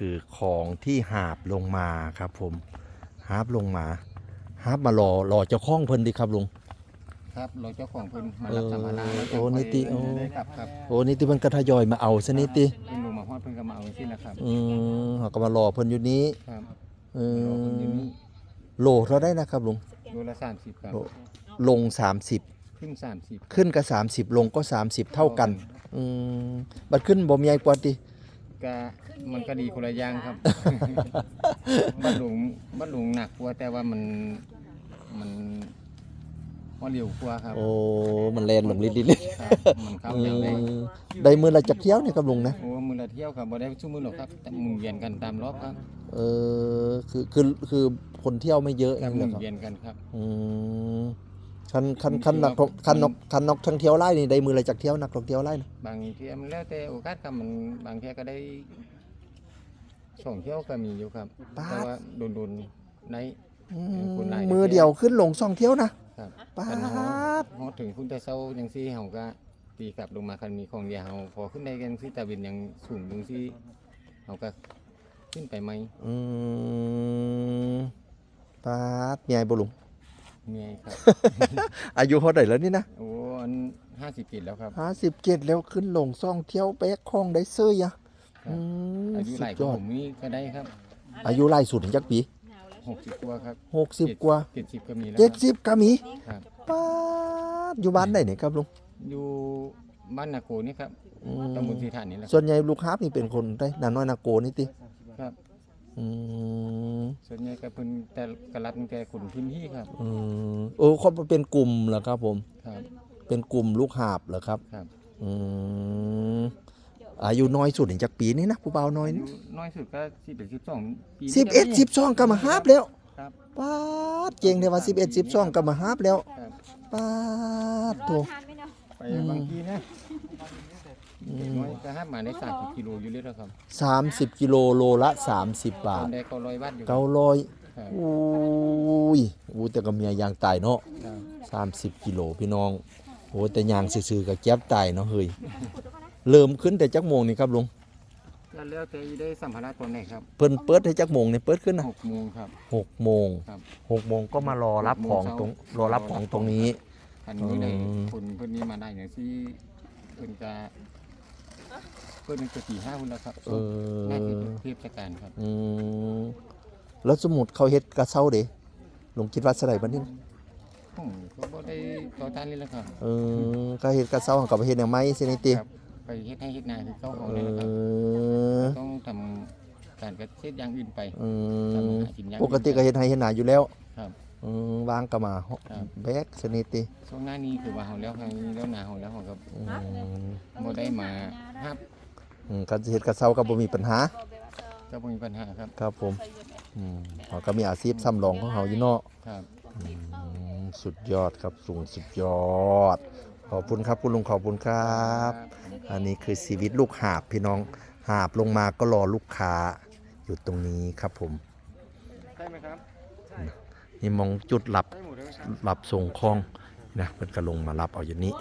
คือของที่หาบลงมาครับผมหาบลงมาหาบมารอรอเจ้าของเพิ่นดีครับลุง ครับเราเจ้าของเพิ่นมารับสัมภาระแล้วโอ้นิติโอ้ ได้กลับครับโอ้นี่ที่เพิ่นก็ทยอยมาเอาซะนี่ติเพิ่นลงมาฮอดเพิ่นก็มาเอาสิแล้วครับอืมเขาก็มารอเพิ่นอยู่นี้ครับเอรอเพิ่นอยู่อนี่โลเท่าได้นะครับลุงโลละ30ครับโลลง 30 ขึ้น30ขึ้นก็30 ลงก็ 30 เท่ากันอืมบัดขึ้นบ่มีใหญ่กว่าติ ก็มันก็ดีคนละอย่างครับ บ้านหลวงบ้านหลวงหนักกว่าแต่ว่ามันมันพอเร็วกว่าครับโอ้ มันแลนลงลิดๆครับมันเข้าเออย่างได้อได้มือละจักเที่ยวเนี่ยครับลุงนะ โอ้มือละเที่ยวครับบ่ได้ชั่วมือหรอกครับแต่หมุนเวียนกันตามรอบครับเออคือคือคือคนเที่ยวไม่เยอะครับนี่หแหมุละนครับเวียนกันครับ อืม คันคันคันนักท่องคันนกคันนกท่องเที่ยวไล่นี่ได้มือละจักเที่ยวนักท่องเที่ยวไล่นะบางเที่ยมันแล้วแต่โอกาสครับมันบางเที่ยก็ได้สองเที่ยวก็มีอยู่ครับแต่ว่าโดนๆในอืคนไล่มมือเดียวขึ้นลงสองเที่ยวนะครับป๊าคันเฮาดฮอดถึงคุณแต่เช้าจังซี่เฮาก็ตีกลับลงมาคันมีของเดียวเฮาพอขึ้นได้กันซี่ตะวินยังสูงจังซี่เฮาก็ขึ้นไปไหมอืมป๊าดมีไอ้บ่ลุง เมียครับ อายุเท่าไหร่แล้วนี่นะโอ้อัน50ปีแล้วครับห้าสิบเจ็ดแล้วขึ้นลงสองเที่ยวแบกคล้องได้เสื้อยะครับอืมอายุสุหลาดยกยว่าอผดมนี่ก็ได้ครับ อายุไล่สุดถึงจักปี60กว่าครับหกสิบกว่า70ก็มีแล้วเจ็ดครับสิบก็มีครับป๊าดอยู่บ้านไหนเนี่ยครับลุงอยู่บ้านนาโกนี่ครับอืมตำบลสีฐานนี่แหละครับส่วนใหญ่ลูกค้านี่เป็นคนได้นาน้อยนาโกนี่ติครับ อืมส่วนใหญ่ก็เพิ่นแต่กรับตั้งแต่คนพื้นที่ครับอืมโอ้เขาเป็นกลุ่มเหรอครับผม ครับ เป็นกลุ่มลูกหาบเหรอครับครับ อืมอายุน้อยสุดถึงจากปีนี้นะผู้เบาวน้อยอานี่ยุน้อยสุดก็11 12ปีสิบเอ็ดสิบสองก็มาหาบแล้วครับ ป้าดเก่งเลยว่าสิบเอ็ดสิบสองก็มาหาบแล้วครับ ป้าดโถไปบางทีนะ น้อยก็ห้ามาได้30กิโลอยู่เลยแล้วครับสามสิบกิโลโลละสามสิบบาคทนได้ก็100บาทอยู่เก้าร้อยครับอุ้ยอู้แต่ก็เมียยางตายเนาะครับสามสิบกิโลพี่น้อง โอ้แต่ยางซื่อๆกับแก๊บตายเนาะเฮ้ยเริ่มขึ้นแต่จักโมงนี่ครับลุงก็แล้วแต่ได้สัมภาระตัวไหนครับเพิ่นเปิดให้จักโมงนี่เปิดขึ้นนะ6โมงครับ หกโมงครับหกโมงก็มารอรับหกโมของงเช้าตรงรอรับของตรงนี้ อันนี้ได้อืม คนเพิ่นนี้มาได้อย่างที่เพิ่นจะ เพิ่นจะสี่ห้าพุ่นแล้วครับเออ น่าจะเทศกาลครับอืมแล้วสมุดเขาเฮ็ดกระเซ้าเด้ลุงคิดว่าสไลบัดนี้ผมก็บ่ได้ต่อต้านนี่แหละครับเออก็เฮ็ดกระเซ้ากับเฮ็ดแนวไม้สินี่ติครับ ไปเฮ็ดให้เฮ็ดนาคือเขาเอาเอเลยนะครับ อต้องทำการเกษตรอย่างอื่นไปเออทำหากินอย่างปกติก็เฮ็ดให้เฮ็ดนาอยู่แล้วครับเออวางก็มาครับ แบกสนิทติช่วงหน้านี้คือว่าเฮาแล้วครั้งนี้แล้วนาเฮาแล้วเฮาก็อืมบ่ได้มาฮับอืมการเฮ็ดกระเซ้าก็บ่มีปัญหา ก็บ่มีปัญหาครับครับผมอืมเขาก็มีอาชีพซ้ำรองของเขาอยู่เนาะครับ อืมสุดยอดครับสูงสุดยอด ขอบคุณครับคุณลุงขอบคุณครับ อันนี้คือชีวิตลูกหาบพี่น้องหาบลงมาก็รอลูกค้าอยู่ตรงนี้ครับผม ใช่ไหมครับ นี่มองจุดหลับหลับส่งคลองนะเพิ่นก็ลงมารับเอาอย่างนี้